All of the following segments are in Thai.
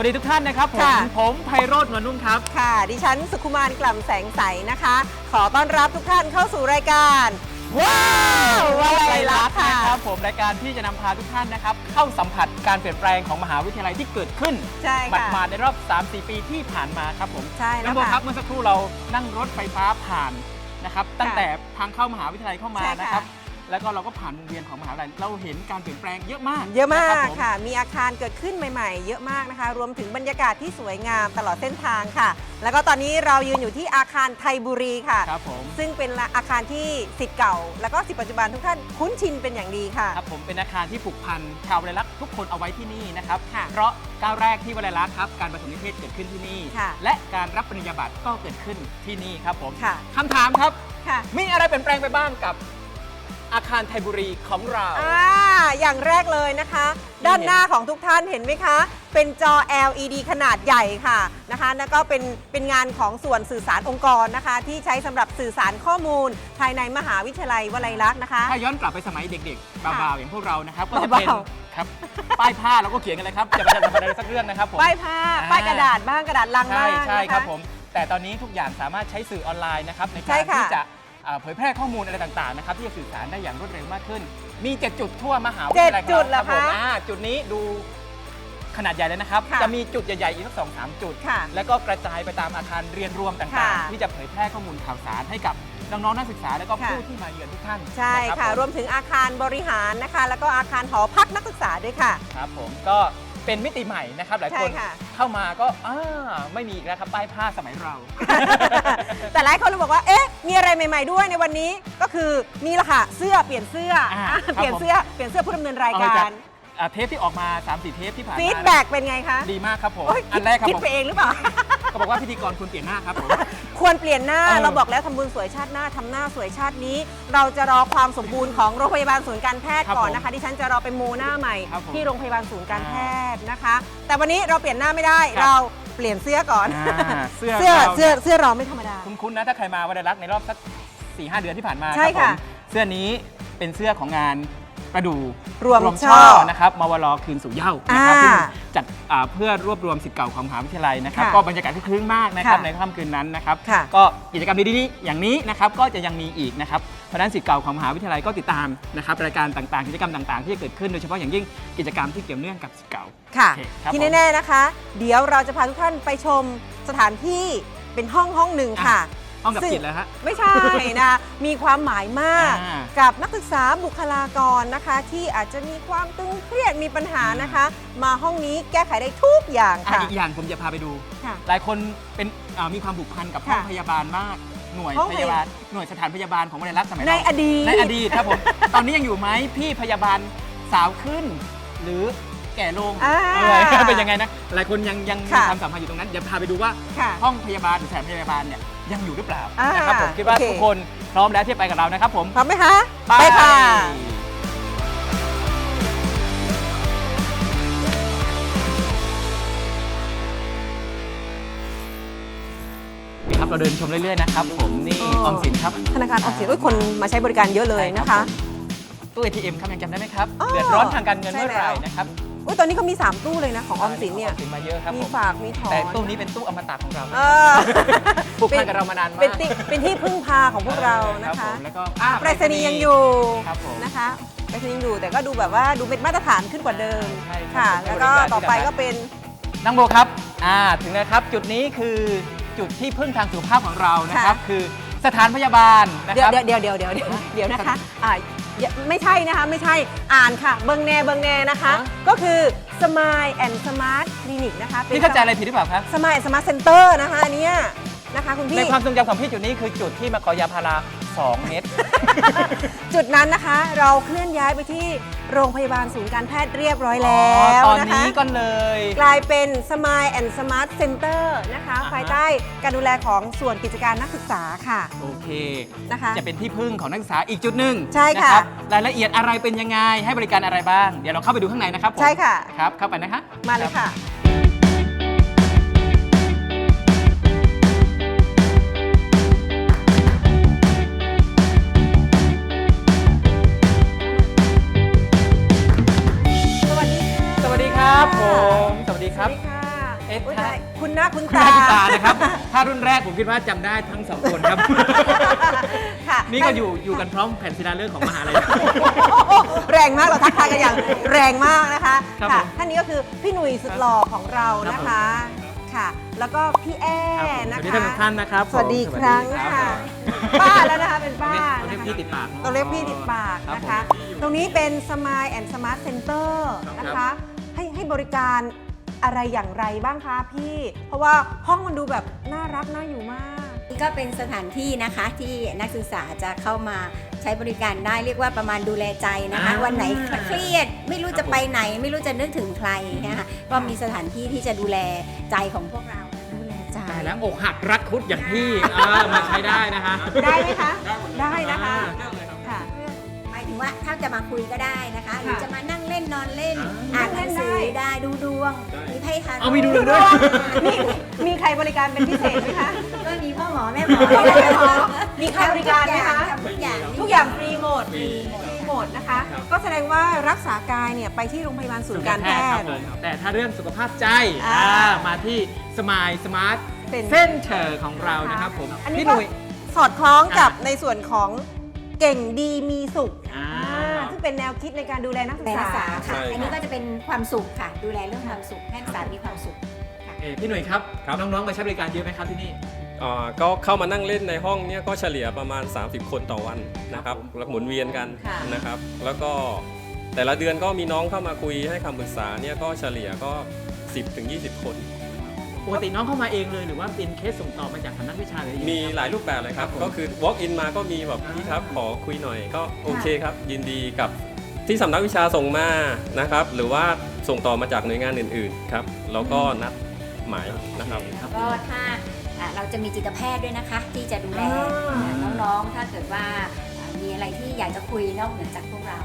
วัสดีค่ะสวัสดีทุกท่านนะครับผม ค่ะ ผมไพโรจน์นวลนุ่มครับ ค่ะ ดิฉันสุขุมานกล่ำแสงใสนะคะ ขอต้อนรับทุกท่านเข้าสู่รายการ ว้าววลัยลักษณ์ค่ะ นะครับผมรายการที่จะนำพาทุกท่านนะครับ เข้าสัมผัสการเปลี่ยนแปลงของมหาวิทยาลัยที่เกิดขึ้นใช่หมัดค่ะ มาในรอบ 3-4 ปีที่ผ่านมาครับผมใช่แล้น้อวงโบคค่ะรับเมื่อสักครู่เรานั่งรถไฟฟ้าผ่านนะครับตั้งแต่ทางเข้ามหาวิทยาลัยเข้ามาใช่ค่ะนะครับ แล้วก็เราก็ผ่านวงเวียนของมหาวิทยาลัยเราเห็นการเปลี่ยนแปลงเยอะมากเยอะมานะคกรับผมค่ะ มีอาคารเกิดขึ้นใหม่ ๆ เยอะมากนะคะ รวมถึงบรรยากาศที่สวยงามตลอดเส้นทางค่ะ แล้วก็ตอนนี้เรายืนอยู่ที่อาคารไทยบุรีค่ะ ครับผม ซึ่งเป็นอาคารที่สิทธิ์เก่า แล้วก็สิทธิ์ปัจจุบันทุกท่านคุ้นชินเป็นอย่างดีค่ะ ครับผมเป็นอาคารที่ผูกพันชาววลัยลักษณ์ทุกคนเอาไว้ที่นี่นะครับ ค่ะเพราะก้าวแรกที่วลัยลักษณ์ครับการประถมนิเทศเกิดขึ้นที่นี่ ค่ะและการรับปริญญาบัตรก็เกิดขึ้นที่นี่ครับผมค่ะ คำถามครับ ค่ะ มีอะไรเปลี่ยนแปลงไปบ้างกับ อาคารไทยบุรีของเรา อ่าอย่างแรกเลยนะคะ ด้านหน้าของทุกท่านเห็นไหมคะ เป็นจอ LED ขนาดใหญ่ค่ะนะคะ แล้วก็เป็นเป็นงานของส่วนสื่อสารองค์กรนะคะ ที่ใช้สำหรับสื่อสารข้อมูล ภายในมหาวิทยาลัยวลัยลักษณ์นะคะ ถ้าย้อนกลับไปสมัยเด็กๆบ่าวๆอย่างพวกเรานะครับก็จะเป็นบ่าว ครับ ป้ายผ้าเราก็เขียนกันเลยครับจะประชาสัมพันธ์อะไรสักเรื่องนะครับผม ป้ายผ้าอ่า ป้ายกระดาษบ้างกระดาษลังใช่บ้างใช่นะะ ครับผม แต่ตอนนี้ทุกอย่างสามารถใช้สื่อออนไลน์นะครับในใช่การค่ะที่จะ อ่าเผยแพร่ข้อมูลอะไรต่างๆนะครับที่จะสื่อสารได้อย่างรวดเร็วมากขึ้น มี 7 จุดทั่วมหาวิทเจ็ดยาลัยจุดเหรคอรับผมคะอ่าจุดนี้ดูขนาดใหญ่เลยนะครับ ค่ะจะมีจุดใหญ่ๆอีกสักสองสามจุด ค่ะแล้วก็กระจายไปตามอาคารเรียนรวมต่างค่ะ ๆ ที่จะเผยแพร่ข้อมูลข่าวสารให้กับน้องๆนักศึกษาและก็ค่ะผู้ที่มาเยือนทุกท่านใช่นค่ะบผม รวมถึงอาคารบริหารนะคะ แล้วก็อาคารหอพักนักศึกษาด้วยค่ะ ครับผมก็ เป็นมิติใหม่นะครับ หลายคนใช่ค่ะ เข้ามาก็อ่าไม่มีอีกแล้วครับป้ายผ้าสมัยเรา แต่หลายคนบอกว่า เอ๊ะ มีอะไรใหม่ ๆด้วยในวันนี้ ก็คือนี่แหละค่ะ เสื้อเปลี่ยนเสื้ออ่าอะครับเปลี่ยนเสื้อ เปลี่ยนเสื้อผู้ดำเนินรายเอากาจรอ่าเทปที่ออกมา 3-4 เทปที่ผ่านมาฟีดแบ็กเป็นไงคะดีมากครับผมโอ๊ยอันแรกครับคิดผมไปเองหรือเปล่าก็บอกว่าพิธีกรคุณเปลี่ยนหน้าครับผม ควรเปลี่ยนหน้าเออ เราบอกแล้วทำบุญสวยชาติหน้าทำหน้าสวยชาตินี้ เราจะรอความสมบูรณ์ของโรงพยาบาลศูนย์การแพทย์ครับก่อนผมนะคะดิฉันจะรอไปโมหน้าใหม่ครับผมที่โรงพยาบาลศูนย์การอ่าแพทย์นะคะ แต่วันนี้เราเปลี่ยนหน้าไม่ได้ ครับเราเปลี่ยนเสื้อก่อน อ่าเสื้อเสื้อเรา เสื้อเสื้อเราไม่ธรรมดา คุ้นๆนะถ้าใครมาวันรักในรอบสัก4ีหเดือนที่ผ่านมาใช่รับผมค่ะเสื้อนี้เป็นเสื้อของงาน ประดูรวมช่อช่อนะครับมวลคืนสู่เหย้านะครับอ่าซึ่งจัดอ่าเพื่อรวบรวมสิทธิ์เก่าของมหาวิทยาลัยนะครับค่ะก็บรรยากาศคึกคืนมากนะครับค่ะในค่ำคืนนั้นนะครับค่ะ ก็กิจกรรมดีๆอย่างนี้นะครับก็จะยังมีอีกนะครับเพราะฉะนั้นสิทธิ์เก่าของมหาวิทยาลัยก็ติดตามนะครับรายการต่างๆ กิจกรรมต่างๆ ที่จะเกิดขึ้นโดยเฉพาะอย่างยิ่งกิจกรรมที่เกี่ยวเนื่องกับสิทธิ์เก่า ค่ะ โอเคครับที่ผมแน่ ๆ นะคะ เดี๋ยวเราจะพาทุกท่านไปชมสถานที่เป็นห้องห้องหนึ่งค่ะ ห้องกับซึ่งจิตแล้วฮะ ไม่ใช่นะ มีความหมายมากอ่ากับนักศึกษาบุคลากรนะคะ ที่อาจจะมีความตึงเครียดมีปัญหานะคะ มาห้องนี้แก้ไขได้ทุกอย่างอะค่ะอีกอย่างผมจะพาไปดู ค่ะ หลายคนเป็นอ่ามีความผูกพันกับห้องค่ะพยาบาลมาก หน่วยห้องพพยายาบาบาลลหน่วยสถานพยาบาลของวลัยลักษณ์สมัยในเราอดีต ในอดีตครับผม ตอนนี้ยังอยู่ไหมพี่พยาบาลสาวขึ้น หรือแก่ลงอ่าเออเป็นยังไงนะ หลายคนยังยังมีค่ะ ความสัมพันธ์อยู่ตรงนั้นเดี๋ยวพาไปดูว่าค่ะ ห้องพยาบาลหรือสถานพยาบาลเนี่ย ยังอยู่หรือเปล่าอ่านนะครับผมคิดว่าโอเค ทุกคนพร้อมแล้วที่จะไปกับเรานะครับผมพร้อมไหมคะค่ะครับเราเดินชมเรื่อยๆนะครับผมนี่อ๋ออ อมสินครับ ธนาคารออมสินโอ้ยคนมาใช้บริการเยอะเลยนะคะตู้ ATM ครับยังจำได้ไหมครับ อ๋อเดือดร้อนทางการเงินใช่เมื่อไหร่แล้ว นะครับ อุ้ยตอนนี้เขามี 3 ตู้เลยนะ ของออมสินเนี่ย ออมสินมาเยอะครับมีผมฝากมีถอน แต่ตู้นี้เป็นตู้อมตะของเราเออ ผูกพันกับเรามานานมากเป็นที่เป็นที่พึ่งพาของพวกเรานะรับคะผมแล้วก็อ่าไปรษณีย์ยังอยู่ครับผมนะคะไปรษณีย์ยังอยู่แต่ก็ดูแบบว่าดูเป็นมาตรฐานขึ้นกว่าเดิมใช่ครับค่ะ เป็นแล้วก็บริการที่ต่อไปแบบว่า ก็เป็น น้องโบครับ อ่า ถึงแล้วครับ จุดนี้คือจุดที่พึ่งทางสุขภาพของเรานะครับ ค่ะ คือสถานพยาบาลนะเดี๋คยวรับ เดี๋ยวเดี๋ยวเดี๋ยวเดี๋ยวเดี๋ยวเดี๋ยวนะคะอ่า อย่าไม่ใช่นะคะไม่ใช่อ่านค่ะ เบิงแน่เบิงแน่นะคะ ฮะ ก็คือ Smile and Smart Clinic นะคะนี่เข้าใจอะไรผิดหรือเปล่าครับ สมายสมาร์ทเซ็นเตอร์นะคะอันเนี้ยนะคะคุณในพี่ ความทรงจำของพี่จุดนี้คือจุดที่มาขอยาพารา 2 เม็ดจุดนั้นนะคะเราเคลื่อนย้ายไปที่โรงพยาบาลศูนย์การแพทย์เรียบร้อยแล้อ๋อวตอนนะคะ นี้ก็เลย กลายเป็น Smile and Smart Center นะคะ อ่าฮะ ภายใต้การดูแลของส่วนกิจการนักศึกษาค่ะ โอเค นะคะ จะเป็นที่พึ่งของนักศึกษาอีกจุดหนึ่งใช่ค่ะ นรับรายละเอียดอะไรเป็นยังไงให้บริการอะไรบ้าง เดี๋ยวเราเข้าไปดูข้างในนะครับผมใช่ค่ะ ครับเข้าไปนะคะมาเลยค่ะสวัสดีค่ะ ครับผมสวัสดีครับค่ะเอ๊ะ โยาคุณหน้าคุณตา นากิตานะครับ ถ้ารุ่นแรกผมคิดว่าจำได้ทั้งสองคนครับ ค่ะนี่ก็อยู่อยู่กันพร้อมแผ่นศิลรื่องของมหาลัยแรงมากเราทักทายกันอย่างแรงมากนะคะค่ะท่านนี้ก็คือพี่หนุ่ยสุดหล่อของเรานะคะค่ะ แล้วก็พี่แอ้นะคะสวัสดีทั้งท่านนะครับสวัสดีครั้งค่ะป้าแล้วนะคะเป็นป้าเราเรียกพี่ติดปาก เราเรียกพี่ติดปากนะคะ ตรงนี้เป็น Smile and Smart Center นะครัคะ ให้ให้บริการอะไรอย่างไรบ้างคะพี่ เพราะว่าห้องมันดูแบบน่ารักน่าอยู่มาก นี่ก็เป็นสถานที่นะคะที่นักศึกษาจะเข้ามาใช้บริการได้เรียกว่าประมาณดูแลใจนะคะ อ่าวันไหนเครียดไม่รู้จะไปไหน ไม่รู้จะนึกถึงใครนะคะก็มีสถานที่ที่จะดูแลใจของพวกเราดูแลใจตายแล้วอกหักรักคุดอย่างพี่อ่ามาใช้ได้นะฮะ ได้ไหมคะ ได้นะคะค่ะ หมายถึงว่าถ้าจะมาคุยก็ได้นะคะ หรือจะมานั่งเล่นนอนเล่นอ่าอ่าน วง มีไพ่ทาโร่เอามีดูดวงด้วย มีมีใครบริการเป็นพิเศษไหมคะ ก็มีพ่อหมอแม่หมอพ่อหมอแม่หมอมีใครบริการไหมคะ ทำทุกอย่างทุกอย่างฟรีหมดฟรีฟรีหมดนะคะ ครับ ก็แสดงว่ารักษากายเนี่ยไปที่โรงพยาบาลศูนย์การแพครัทบย์ผมแต่ถ้าเรื่องสุขภาพใจอ่าอ่ามาที่สมายสมาร์ทเป็น เส้นเชอร์ของเรานะครับผมอันนี้พี่หก็นุ่ย สอดคล้องกับอะในส่วนของเก่งดีมีสุข อ่าอ่า ซึ่งเป็นแนวคิดในการดูแลนักศึแต่กนักศึกษาษาค่ะอันนี้ก็จะเป็นความสุขค่ะ ดูแลเรื่องความสุขให้นักศึกษามีความสุข เอ่อพี่หนุ่ยครับ ครับ น้องๆมาใช้บริการเยอะไหมครับที่นี่อ่าก็เข้ามานั่งเล่นในห้องเนี่ยก็เฉลี่ยประมาณ 30 คนต่อวันนะครับแล้วหมุนเวียนกันค่ะ นะครับ แล้วก็แต่ละเดือนก็มีน้องเข้ามาคุยให้คำปรึกษาเนี่ยก็เฉลี่ยก็ 10ถึง20 คนป กติน้องเข้ามาเองเลยหรือว่าเป็นเคสส่งต่อมาจากสำนักวิชาเลยมีหลายรูปแบบเลยครับ ครับผมก็คือ walk in มาก็มีแบบอ่า พี่ครับขอคุยหน่อย ก็โอเคครับ ยินดีกับที่สำนักวิชาส่งมานะครับ หรือว่าส่งต่อมาจากหน่วยงานอื่นๆครับ แล้วก็นัดหมายนะครับ ครับ ก็ถ้าอ่าเราจะมีจิตแพทย์ด้วยนะคะ ที่จะดูแลอ่า น้องๆ ถ้าเกิดว่าอ่ามีอะไรที่อยากจะคุยนอกเหนือจากพวกเรา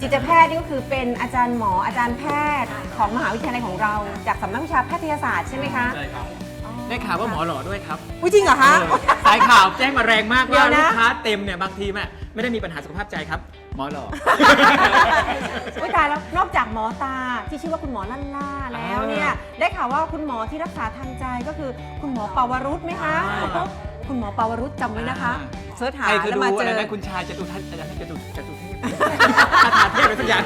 จิตแพทย์นี่ก็คือเป็นอาจารย์หมออาจารย์แพทย์ของมหาวิทยาลัยของเรา จากสำนักวิชาแพทยศาสตร์ใช่ไหมคะใช่ครับ ได้ข่าวว่าหมอหล่อด้วยครับอุ้ยจริงเหรอคะ เออสายข่าวแจ้งมาแรงมากเดี๋ว่ายวนะ ลูกค้าเต็มเนี่ยบางทีแม่ไม่ได้มีปัญหาสุขภาพใจครับ หมอหล่อ อุ้ยตายแล้วนอกจากหมอตาที่ชื่อว่าคุณหมอลั่นล่าแล้วเนี่ยได้ข่าวว่าคุณหมอที่รักษาทางใจก็คือคุณหมอปาวรุษไหมคะอ่าคุณหมอปาวรุษจำไว้นะคะเสิร์ชหาใครเคยแล้วดูมาอะเจไรอ นะคุณชายจตุทัศน์อะไรนะจตุจตุเทพคาถาเทพ อะไรสักอย่าง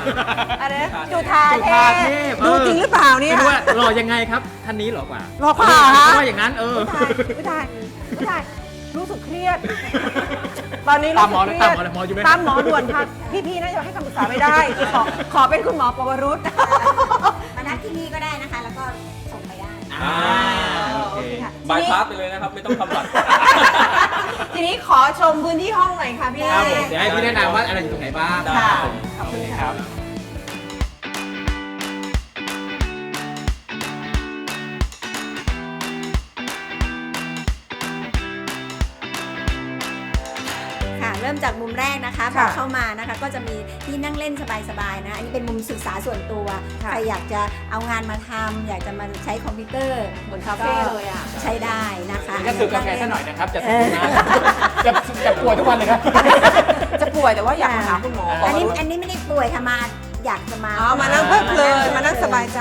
อะไรนะจุธาจุเทธาพเทพดูจริงหรือเปล่าเนี่ย ไม่รู้ว่าหล่อยังไงครับท่านนี้หล่อกว่าหล่อกว่าเพราะว่าอย่างนั้นเออ ไม่ได้ไม่ได้ไม่ได้รู้สึกเครียด ตอนนี้ตารู้มหมอสึเลยกเครีตามยดหมอเลยหมออยู่ไหม ตามหมอด่วนค่ะ พี่ๆน่าจะให้คำปรึกษาไม่ได้ ขอขอเป็นคุณหมอปวรุษ มานัดที่นี่ก็ได้นะคะ แล้วก็ส่งไปได้ อ่าโอเคค่ะบายพาสไปเลยนะครับ ไม่ต้องทำบัตร ทีนี้ขอชมพื้นที่ห้องหน่อยค่ะพี่ ครับผมเดี๋ยวให้พี่แนะนำว่าอะไรอยู่ตรงไหนบ้าง ได้ ค่ะ ขอบคุณครับ จากมุมแรกนะคะพอค่ะเข้ามานะคะก็จะมีที่นั่งเล่นสบายๆนะอันนี้เป็นมุมศึกษาส่วนตัวค่ะใครอยากจะเอางานมาทำอยากจะมาใช้คอมพิวเตอร์เหมือนคาเฟ่เลยอะใช้ได้นะคะก็คือกาแฟซะหน่อยนะครับจะสุขนะจะจะป่วยทุกวันเลยครับจะป่วยแต่ว่าอยากมาหาคุณหมอปอันวนี้รุษอันนี้ไม่ได้ป่วยค่ะมาอยากจะมาอ๋อมานั่งเพลิดเพลินมานั่งสบายใจ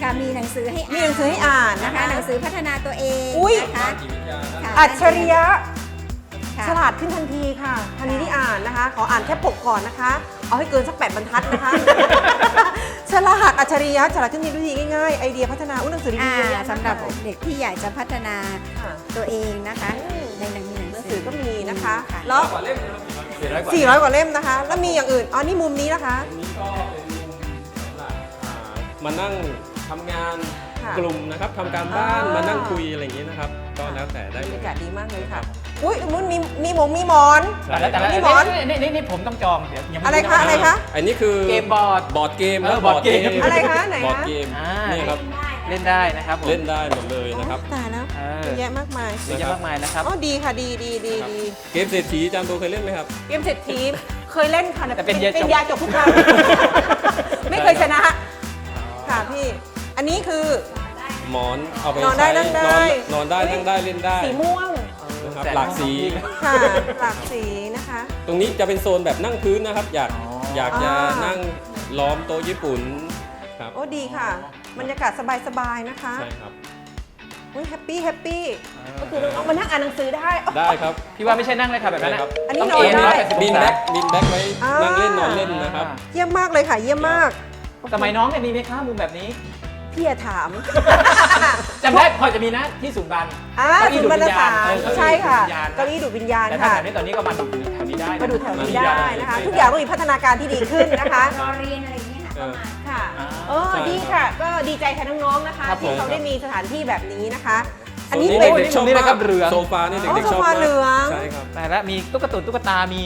ค่ะมีหนังสือให้มีหนังสือให้อ่านนะนะคะคะ หนังสือพัฒนาตัวเองอุ๊ยนะคะค่ะอัจฉริยะค่ะ ฉลาดขึ้นทันทีค่ะทันทีที่อ่านนะคะ ขออ่านแค่ปกก่อนนะคะ เอาให้เกินสักแปดบรรทัดนะคะ ฉลาดอัจฉริยะฉลาดขึ้นทันทีด้วยวิธีง่ายๆไอเดียพัฒนาอุ้ยหนังสือดีอ่าๆเยอะแยะสำหรับมากมายเด็กที่อยากจะพัฒนาค่ะตัวเองนะคะอืมในหนังมีหนังหนังสืสืออก็มีนะคะค่ะแล้วสี่ร้อยกว่า400 กว่าเล่มนะคะ แล้วมีอย่างอื่นอ๋อนี่มุมนี้นะคะอันนี้ก็เป็นมุมสำหรับอ่ามานั่งทำงานค่ะ กลุ่มนะครับทำการบ้านอ่าม มานั่งคุยอะไรอย่างนี้นะครับ ก็แล้วแต่ได้บรเลรยยากาศดีมากเลยค่ะ อุ้ยมุนมีมีหมงมีหมอนแต่ละแต่ละนี่หมอน นี่นี่นี่ผมต้องจองเดี๋ยวยังม่อะไรคะอะไรคะ อันนี้คือเกมบอร์ด บอร์ดเกมเออครับบอร์ดเกมอะไรคะไหนคะ บอร์ดเกมอ่านี่นี่ครับเล่นได้นะครับผมเล่นได้หมดเลยนะครับตายแล้วเออเยอะแยะมากมายเยอะแยะมากมายนะครับ อ๋อดีค่ะดีดีดีครับดีเกมเศรษฐีอาจารย์โบเคยเล่นไหมครับ เกมเศรษฐีเคยเล่นค่ะแต่เป็นยาจบเป็นยาจบทุกครั้งไม่เคยชนะค่ะพี่ อันนี้คือ หมอนเอาไปนอนได้ใช้นั่งได้ นอนนอนได้อุ๊ยนั่งได้เล่นได้ สีม่วง นะครับแต่หลากสี ค่ะหลากสีนะคะ ตรงนี้จะเป็นโซนแบบนั่งพื้นนะครับ อยากอ๋ออ อยากจะอ่านั่ นั่งล้อมโต๊ะญี่ปุ่นครับโอ้ดีค่ะบรรยากาศสบายๆนะคะใช่ครับ อุ้ยแฮปปี้แฮปปี้ก็คือน้องๆมานั่งอ่านหนังสือได้ ได้ครับพี่ว่าไม่ใช่นั่งเลยค่ะแบบนั้นได้ครับ อันนี้ต้งนอนได้เอ็180บินองศาแบ็กบินแบ็กไว้อ่านั่ นั่งเล่นนอนเล่นนะครับ เยี่ยมมากเลยค่ะ เยี่ยมมากสมัยน้องเนี่ยมีไหมคะมุมแบบนี้ พี่อย่าถาม จำได้พอจะมีนะที่สูงบันอ่าเก้าอี้คุณบรรณสารดูดวิญญาณเออใช่ค่ะเก้าอี้ดูดวิญญาณเก้าอี้ดูดวิญญาณแต่ถ้าค่ะแบบนี้ตอนนี้ก็มาดูแถวนี้ได้นะมาดูแถวนี้ได้นะคะ ทุกอย่างต้องมีพัฒนาการที่ดีขึ้นนะคะ รอเรียนอะไรอย่างเงี้ยค่ะก็มาค่ะอ่าเออดีค่ะ ก็ดีใจแทนน้องๆนะคะ ครับผม ที่เขาได้มีสถานที่แบบนี้นะคะ อันส่วนี้นี้เป็นเด็กๆชอบนี่มานะครับกเหลืองโซฟานี่เด็กอ๋อๆชอบโซฟามากเหลือง ใช่ครับ แต่ละมีตุ๊กตุนตุ๊กตา มี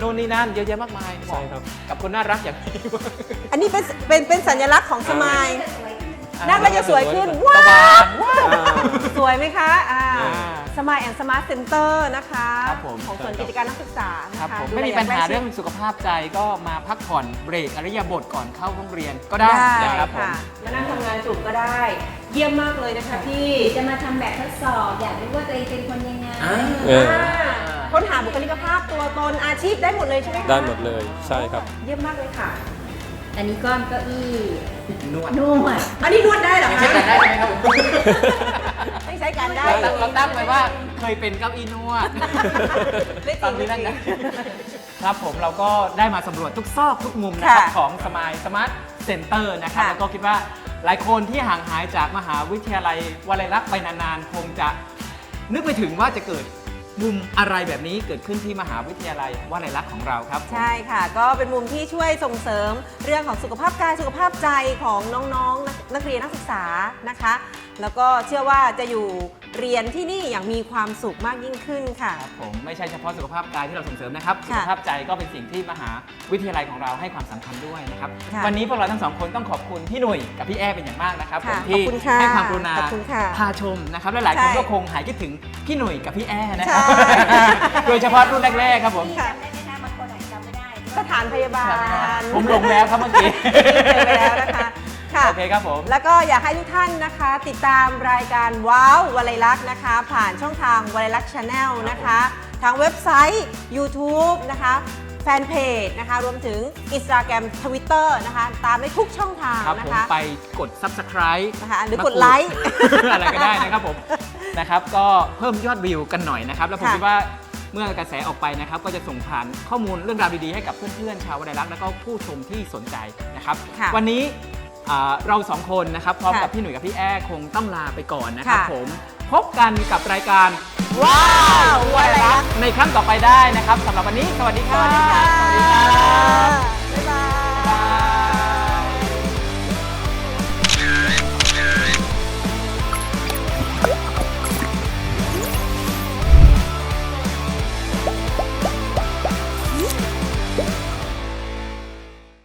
นู่นนี่นั่นเยอะแยะมากมายใช่ครับ กับคนน่ารักอย่างนี้ อันนี้เป็นเป็นเป็นสัญลักษณ์ของสมายอ่นั่ งแล้วจะสวยขึ้นสว้าวว่างว้าวอ่าสวยไหมคะอ่าอ่าสมายแอนด์สมาร์ทเซ็นเตอร์นะคะครับผม ของส่วนกิจการนักศึกษานะครัคะบผมดูไม่แลมีปัญหาย่ใกล้ชิดเรื่องสุขภาพใจก็มาพักผ่อนเบรกอริยบทก่อนเข้าห้องเรียนก็ได้ได้นะครับผม ค่ะมานั่งทำงานกลุ่มก็ได้ เยี่ยมมากเลยนะคะพี่จะมาทำแบบทดสอบ อยากรู้ว่าตัวเองเป็นคนยังไงอ่าเออ อ่าค้นหาบุคลิกภาพตัวตนอาชีพได้หมดเลยใช่ไหมคะได้หมดเลยใช่ครับ เยี่ยมมากเลยค่ะ อันนี้ก้อนเก้าอี้นวดนวดอันนี้นวดได้เหรอไม่คะใช่กันได้ไหมครับผมไม่ใช้การได้ เราตั้งเราตั้งไว้ว่าเคยเป็นเก้าอี้นวดไม่จตริองนไม่นี้จนั่นรินะงครับผมเราก็ได้มาสำรวจทุกซอกทุกมุมนะครับ ค่ะของสมายสมาร์ทเซ็นเตอร์นะครับ ค่ะ แล้วก็คิดว่าหลายคนที่ห่างหายจากมหาวิทยาลัยวลัยลักษณ์ไปนานๆ คงจะนึกไปถึงว่าจะเกิด มุมอะไรแบบนี้เกิดขึ้นที่มหาวิทยาลัยว่าไรลักษณ์ของเราครับ ใช่ค่ะ ก็เป็นมุมที่ช่วยส่งเสริมเรื่องของสุขภาพกายสุขภาพใจของน้องๆนนักเรียนนักศึกษานะคะ แล้วก็เชื่อว่าจะอยู่ เรียนที่นี่อย่างมีความสุขมากยิ่งขึ้นค่ะ ครับผมไม่ใช่เฉพาะสุขภาพกายที่เราส่งเสริมนะครับค่ะสุขภาพใจก็เป็นสิ่งที่มหาวิทยาลัยของเราให้ความสำคัญด้วยนะครับค่ะ วันนี้พวกเราทั้งสองคนต้องขอบคุณพี่หนุ่ยกับพี่แอ้เป็นอย่างมากนะครับผมค่ะที่ขอบคุณค่ะให้ความกรุณาขอบคุณค่ะ พาชมนะครับและหลายคนใช่ก็คงหายคิดถึงพี่หนุ่ยกับพี่แอ้นะครับใช่ โดยเฉพาะรุ่นแรกๆครับผมค่ะจำได้ไหมคะบางคนอาจจะจำไม่ได้ สถานพยาบาลผมหลงแล้วครับเมื่อกี้ เจอไปแล้วนะคะ ค่ะ โอเคครับผม แล้วก็อยากให้ทุกท่านนะคะ ติดตามรายการว้าววลัยลักษณ์นะคะ ผ่านช่องทางวลัยลักษณ์ชาแนลนะคะ ทางเว็บไซต์ YouTube นะคะแฟนเพจนะคะ รวมถึง Instagram Twitter นะคะ ตามได้ทุกช่องทางครับนะผมคะไปกด subscribe นะคะหรือมากดไลค์ อะไรก็ได้นะครับผม นะครับก็เพิ่มยอดวิวกันหน่อยนะครับ แล้วผมค่ะ คิดว่าเมื่อกระแสออกไปนะครับ ก็จะส่งผ่านข้อมูลเรื่องราวดีๆให้กับเพื่อนๆชาววลัยลักษณ์แล้วก็ผู้ชมที่สนใจนะครับ ค่ะ วันนี้ เราสองคนนะครับพร้อมกับพี่หนุ่ยกับพี่แอ้คงต้องลาไปก่อนนะครับผม พบกันกับรายการว้าวอะไรัะในครั้งต่อไปได้นะครับสำหรับวันนี้สวัสดีค่ะสวัสดีค่ะ